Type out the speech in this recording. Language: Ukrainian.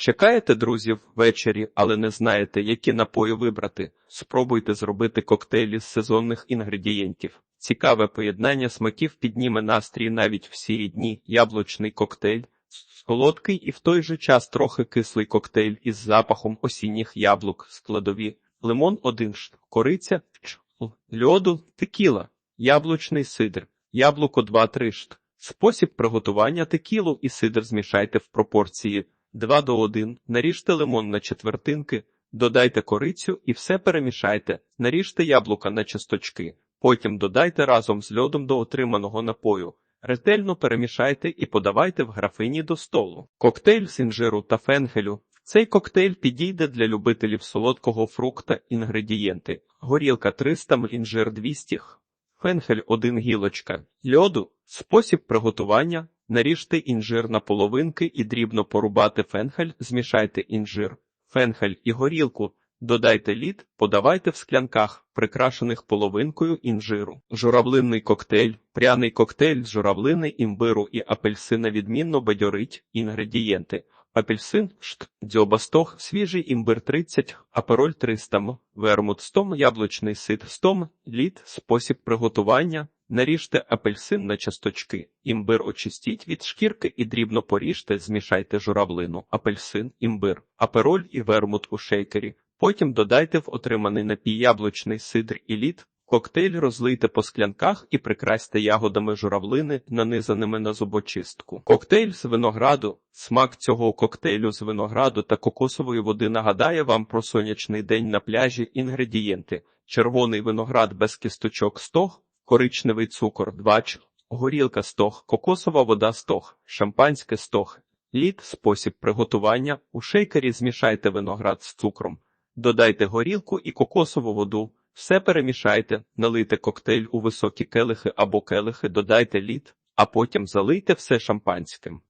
Чекаєте друзів ввечері, але не знаєте, які напої вибрати. Спробуйте зробити коктейлі з сезонних інгредієнтів. Цікаве поєднання смаків підніме настрій навіть в сірі дні. Яблучний коктейль, солодкий і в той же час трохи кислий коктейль із запахом осінніх яблук, складові, лимон один шт, кориця, льоду, текіла, яблучний сидр, яблуко 2-3 шт. Спосіб приготування текілу і сидр змішайте в пропорції 2 до 1, наріжте лимон на четвертинки, додайте корицю і все перемішайте, наріжте яблука на часточки, потім додайте разом з льодом до отриманого напою. Ретельно перемішайте і подавайте в графині до столу. Коктейль з інжиру та фенхелю. Цей коктейль підійде для любителів солодкого фрукта. Інгредієнти: горілка 300 мл, інжир 200 Фенхель 1 гілочка, льоду, спосіб приготування. Наріжте інжир на половинки і дрібно порубати фенхель, змішайте інжир, фенхель і горілку, додайте лід, подавайте в склянках, прикрашених половинкою інжиру. Журавлинний коктейль, пряний коктейль з журавлини, імбиру і апельсина відмінно бадьорить інгредієнти. Апельсин, шт, дзьоба 100, свіжий імбир 30, апероль 300 вермут 100 яблучний сит 100 лід, спосіб приготування. Наріжте апельсин на часточки, імбир очистіть від шкірки і дрібно поріжте, змішайте журавлину, апельсин, імбир, апероль і вермут у шейкері. Потім додайте в отриманий напій яблучний сидр і лід, коктейль розлийте по склянках і прикрасьте ягодами журавлини, нанизаними на зубочистку. Коктейль з винограду. Смак цього коктейлю з винограду та кокосової води нагадає вам про сонячний день на пляжі. Інгредієнти: червоний виноград без кісточок 100 коричневий цукор 2 ч, горілка стог, кокосова вода стог, шампанське стог, лід, спосіб приготування. У шейкері змішайте виноград з цукром, додайте горілку і кокосову воду, все перемішайте, налийте коктейль у високі келихи або келихи, додайте лід, а потім залийте все шампанським.